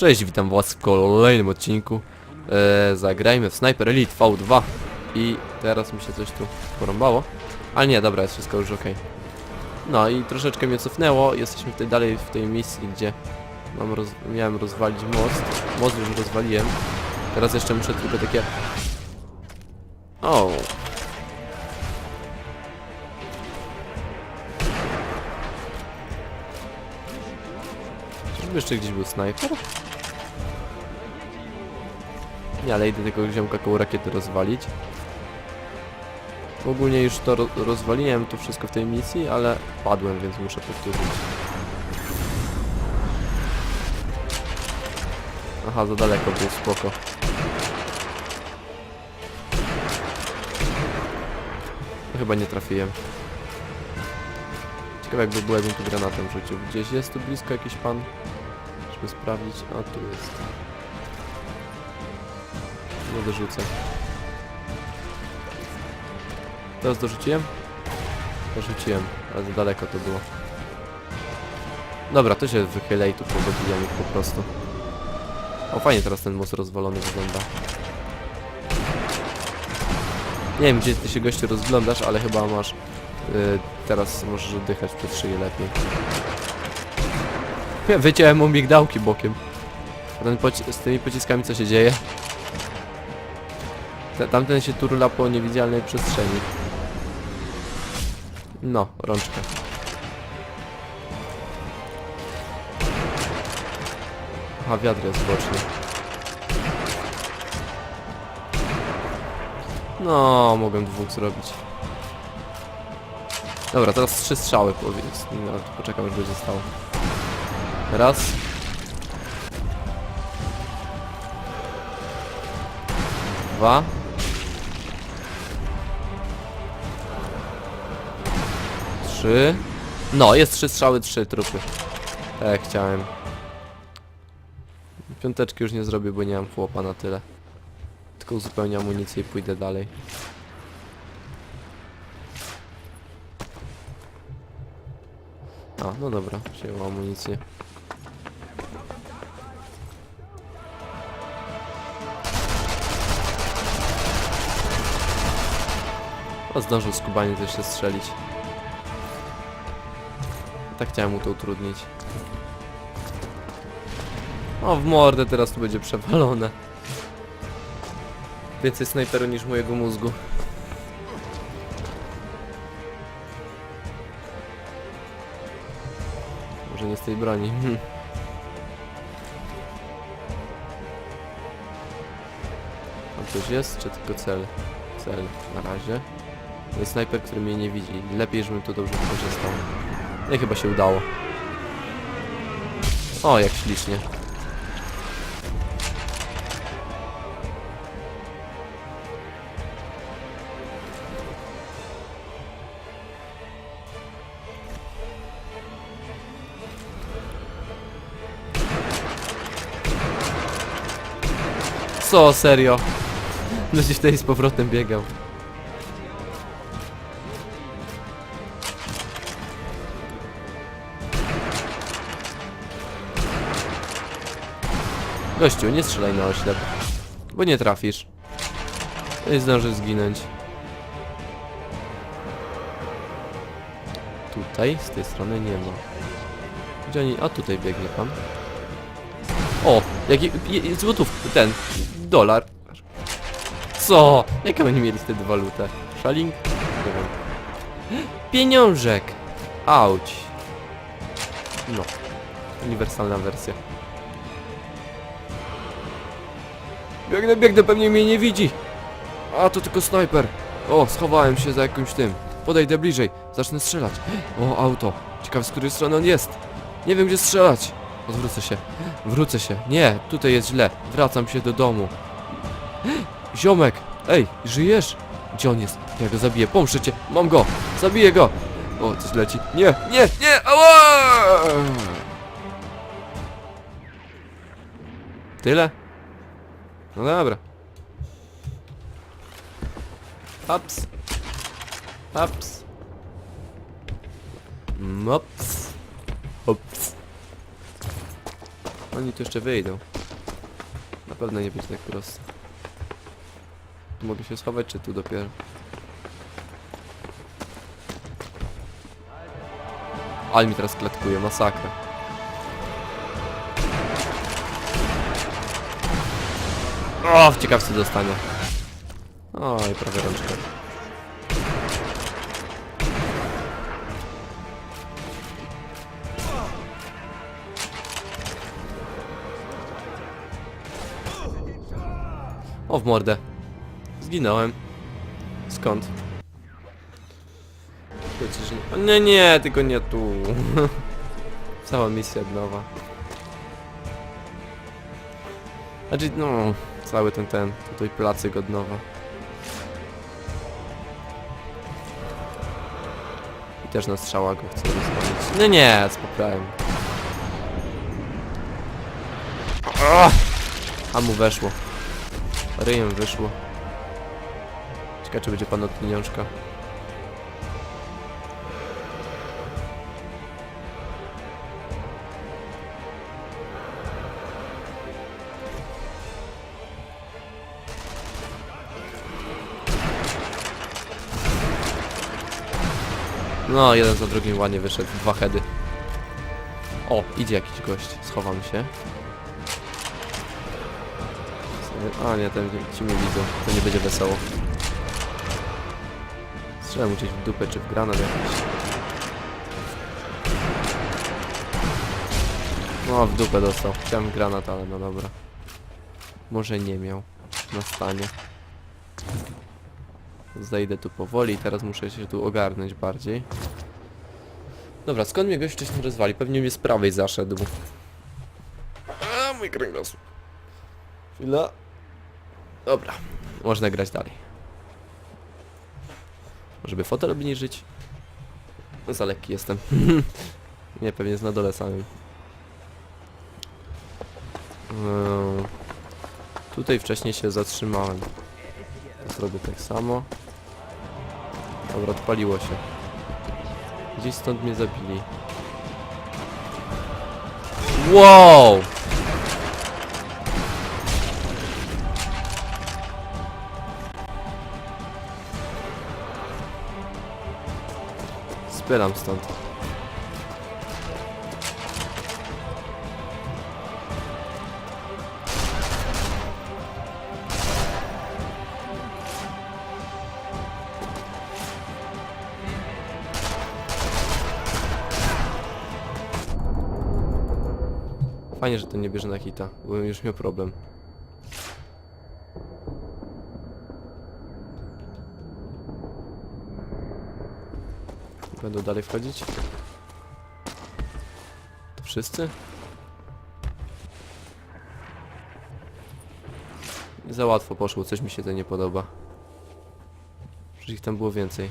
Cześć, witam was w kolejnym odcinku. E, zagrajmy w Sniper Elite V2 i teraz mi się coś tu porąbało. Ale nie, dobra, jest wszystko już ok. No i troszeczkę mnie cofnęło, jesteśmy tutaj dalej w tej misji, gdzie mam roz miałem rozwalić most. Most już rozwaliłem. Teraz jeszcze muszę tylko takie... O, Czyżby jeszcze gdzieś był snajper? Nie, ale idę tego ziomka koło rakiety rozwalić. Ogólnie już to ro rozwaliłem, to wszystko w tej misji, ale padłem, więc muszę powtórzyć. Aha, za daleko był, spoko. No, chyba nie trafiłem. Ciekawe jakby było, jakbym tu granatem rzucił. Gdzieś jest tu blisko jakiś pan? Żeby sprawdzić. A, tu jest. Nie dorzucę. Teraz dorzuciłem? Dorzuciłem, ale za daleko to było. Dobra, to się wychylę i tu pobudujemy po prostu. O, fajnie teraz ten most rozwalony wygląda. Nie wiem, gdzie ty się gościu rozglądasz, ale chyba masz... Yy, teraz możesz oddychać przez szyję lepiej. Wyciąłem mu migdałki bokiem. Z tymi pociskami co się dzieje? Te- Tamten się turla po niewidzialnej przestrzeni. No, rączka. Aha, wiatr jest boczny. No, mogłem dwóch zrobić. Dobra, teraz trzy strzały powiedz. No, poczekam, aż będzie. Raz. Dwa. Trzy. No, jest trzy strzały, trzy trupy. Tak chciałem. Piąteczki już nie zrobię, bo nie mam chłopa na tyle. Tylko uzupełnię amunicję i pójdę dalej. A, no dobra, wziąłem amunicję. O, zdążył skubanie jeszcze strzelić. Tak chciałem mu to utrudnić. O, w mordę teraz tu będzie przewalone. Więcej snajperu niż mojego mózgu. Może nie z tej broni. Hm. Tam coś jest, czy tylko cel? Cel na razie. To jest snajper, który mnie nie widzi. Lepiej, żebym tu dobrze wykorzystał. No i chyba się udało. O, jak ślicznie. Co, serio? Będziesz tutaj z powrotem biegał. Gościu, nie strzelaj na oślep. Bo nie trafisz. Nie zdążysz zginąć. Tutaj, z tej strony nie ma. Gdzie oni... A tutaj biegnie pan. O! Jaki... Złotów... ten... Dolar. Co? Jaką oni mieli wtedy walutę? Szaling? Pieniążek! Auć. No. Uniwersalna wersja. Biegnę, biegnę, pewnie mnie nie widzi. A, to tylko snajper. O, schowałem się za jakimś tym. Podejdę bliżej, zacznę strzelać. O, auto. Ciekaw, z której strony on jest. Nie wiem, gdzie strzelać. Odwrócę się. Wrócę się. Nie, tutaj jest źle. Wracam się do domu. Ziomek! Ej, żyjesz? Gdzie on jest? Ja go zabiję, pomszę cię. Mam go. Zabiję go. O, coś leci. Nie, nie, nie! Ała! Tyle? No dobra. Ups. Ups. Mops. Ups. Oni tu jeszcze wyjdą. Na pewno nie będzie tak prosto. Tu mogę się schować, czy tu dopiero? Ale mi teraz klatkuje, masakra. O, ciekaw co dostanie. Oj, prawie rączkę. O, w mordę. Zginąłem. Skąd? Przecież nie... O, nie, nie, tylko nie tu. Cała misja nowa. Znaczy, no, cały ten, ten, tutaj placyk od nowa. I też na strzała go chcę rozwalić. No nie, spokojnie. A mu weszło. Ryjem wyszło. Ciekawe, czy będzie pan od pieniążka. No, jeden za drugim ładnie wyszedł. Dwa heady. O, idzie jakiś gość. Schowam się. A nie, ten ci mnie widzą. To nie będzie wesoło. Strzelam mu gdzieś w dupę czy w granat jakiś. No, w dupę dostał. Chciałem granat, ale no dobra. Może nie miał. Na stanie. Zejdę tu powoli i teraz muszę się tu ogarnąć bardziej. Dobra, skąd mnie gość wcześniej rozwali? Pewnie mnie z prawej zaszedł. A, mój kręgosłup. Chwila. Dobra, można grać dalej. Może by fotel obniżyć? No, za lekki jestem. Nie, pewnie jest na dole samym. Eee, Tutaj wcześniej się zatrzymałem. Zrobię tak samo. Dobra, odpaliło się. Gdzieś stąd mnie zabili. Wow! Spylam stąd. Fajnie, że to nie bierze na hita, bo bym już miał problem. Będą dalej wchodzić? Wszyscy? Za łatwo poszło, coś mi się to nie podoba. Przecież ich tam było więcej.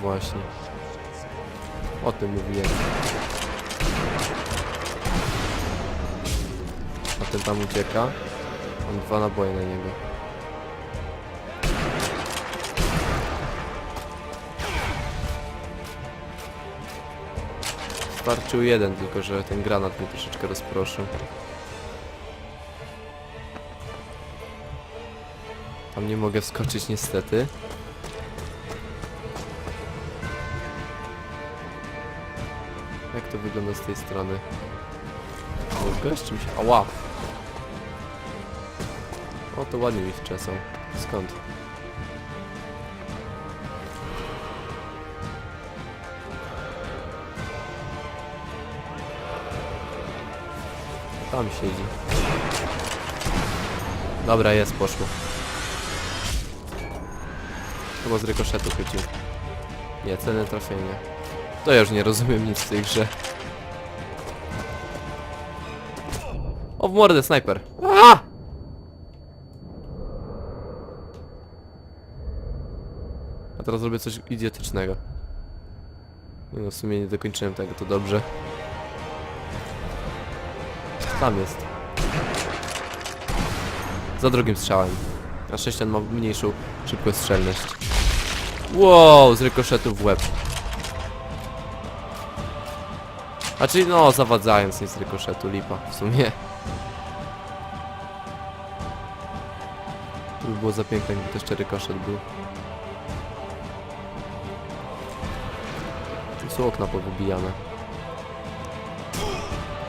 Właśnie. O tym mówiłem. A ten tam ucieka. Mam dwa naboje na niego. Starczył jeden, tylko że ten granat mnie troszeczkę rozproszył. Tam nie mogę wskoczyć niestety. Wygląda z tej strony? Gość mi się... Ała! O, to ładnie mi wczesą. Skąd? Tam siedzi. Dobra, jest, poszło. Chyba z rykoszetu chycił. Nie, cenne trafienie. To ja już nie rozumiem nic w tej grze. W mordę, snajper. A! A teraz robię coś idiotycznego. Nie No, w sumie nie dokończyłem tego, to dobrze. Tam jest. Za drugim strzałem. Na szczęście on ma mniejszą szybkostrzelność. Wow, z rykoszetu w łeb. A czyli no, zawadzając nie z rykoszetu, lipa w sumie. To by było za piękne, gdyby to jeszcze rykoszet był. Tu są okna powybijane.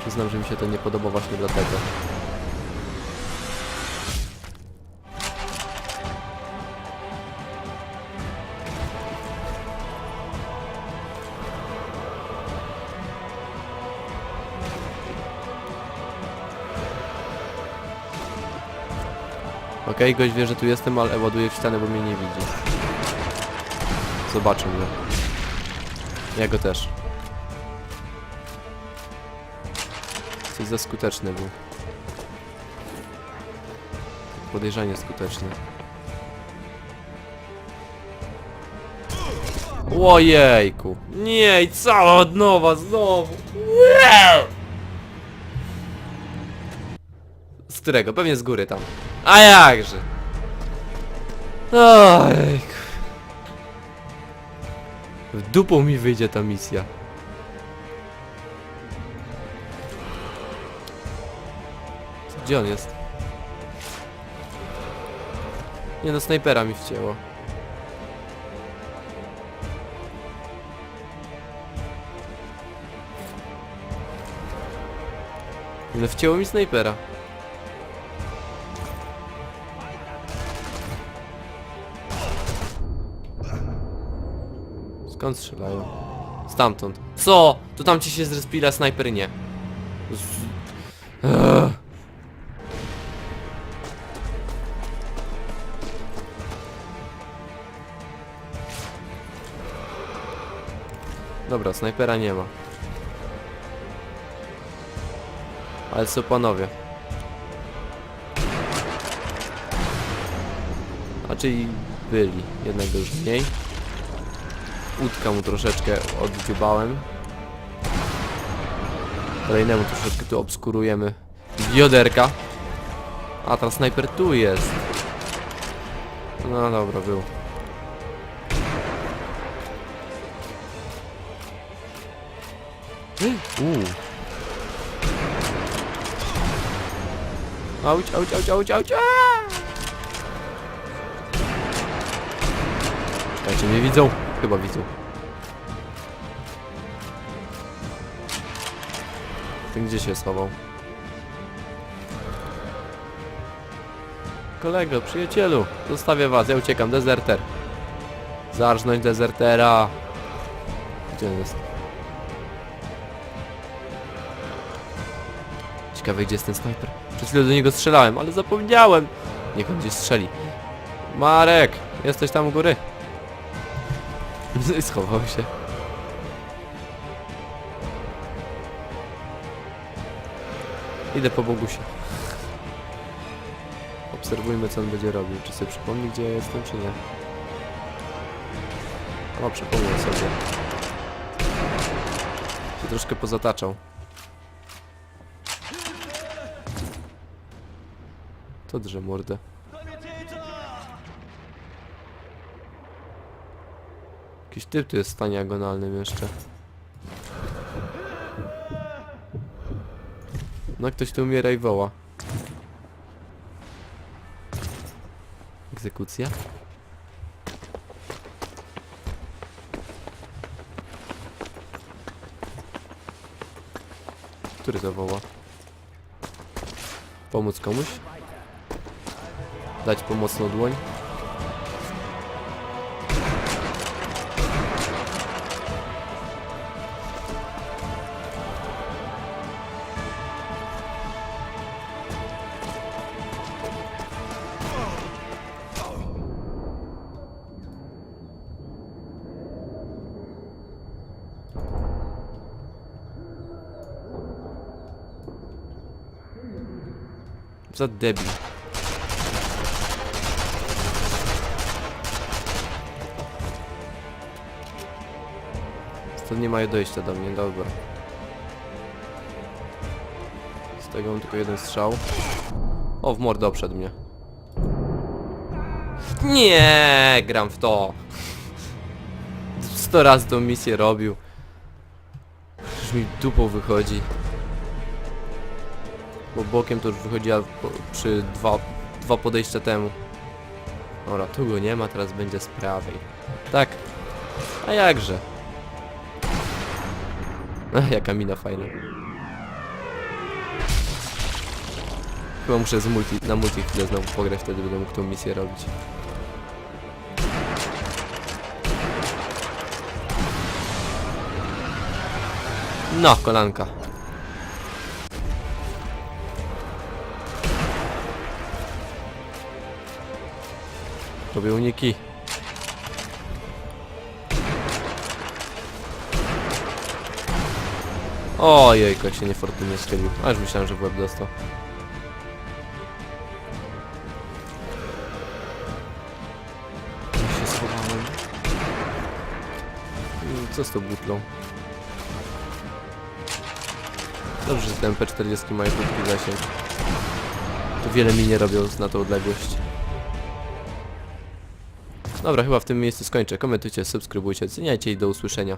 Przyznam, że mi się to nie podoba właśnie dlatego. Okej, gość wie, że tu jestem, ale ładuje w ścianę, bo mnie nie widzi. Zobaczył mnie. Ja go też. Coś za skuteczny był. Podejrzanie skuteczny. Ojejku. Nie, i cała od nowa znowu. Z którego? Pewnie z góry tam. A jakże? Ojejku. W dupą mi wyjdzie ta misja. Gdzie on jest? Nie no, snajpera mi wcięło. No wcięło mi snajpera. Skąd strzelają? Stamtąd. Co? To tam ci się zrespila, snajper nie. Z... Dobra, snajpera nie ma. Ale co panowie? A czyli byli, jednego już mniej. Łódka mu troszeczkę oddziubałem. Kolejnemu troszeczkę tu obskurujemy bioderka. A ta snajper tu jest. No dobra, był. Uuu. Auć, auć, auć, auć, auć! Czekajcie, mnie widzą? Chyba widzą. Ty gdzie się schował? Kolego, przyjacielu, zostawię was, ja uciekam, dezerter. Zarżnąć dezertera. Gdzie on jest? Ciekawe gdzie jest ten snajper. Przed do niego strzelałem, ale zapomniałem. Niech on gdzieś strzeli. Marek, jesteś tam u góry. Schował się. Idę po Bogusia. Obserwujmy co on będzie robił. Czy sobie przypomni gdzie ja jestem, czy nie? O, przypomniał sobie. Się troszkę pozataczał. To drze mordę. Jakiś typ tu jest w stanie agonalnym jeszcze. No ktoś tu umiera i woła. Egzekucja? Który to woła? Pomóc komuś? Dać pomocną dłoń? Za debil. To nie mają dojścia do mnie, dobra. Z tego mam tylko jeden strzał. O, w mordę przed mnie. Nie, gram w to. sto razy tą misję robił. Już mi dupą wychodzi. Bo bokiem to już wychodziła przy dwa, dwa podejścia temu. Dobra, tu go nie ma, teraz będzie z prawej. Tak. A jakże? Ach, jaka mina fajna. Chyba muszę z multi, na multi chwilę znowu pograć, wtedy będę mógł tą misję robić. No, kolanka. Robię uniki. Ojejku, jak się niefortunnie schylił. Aż myślałem, że w łeb dostał. Ja się schowałem. Co z tą butlą? Dobrze, że te MP40 mają krótki zasięg. To wiele mi nie robią na tą odległość. Dobra, chyba w tym miejscu skończę. Komentujcie, subskrybujcie, oceniajcie i do usłyszenia.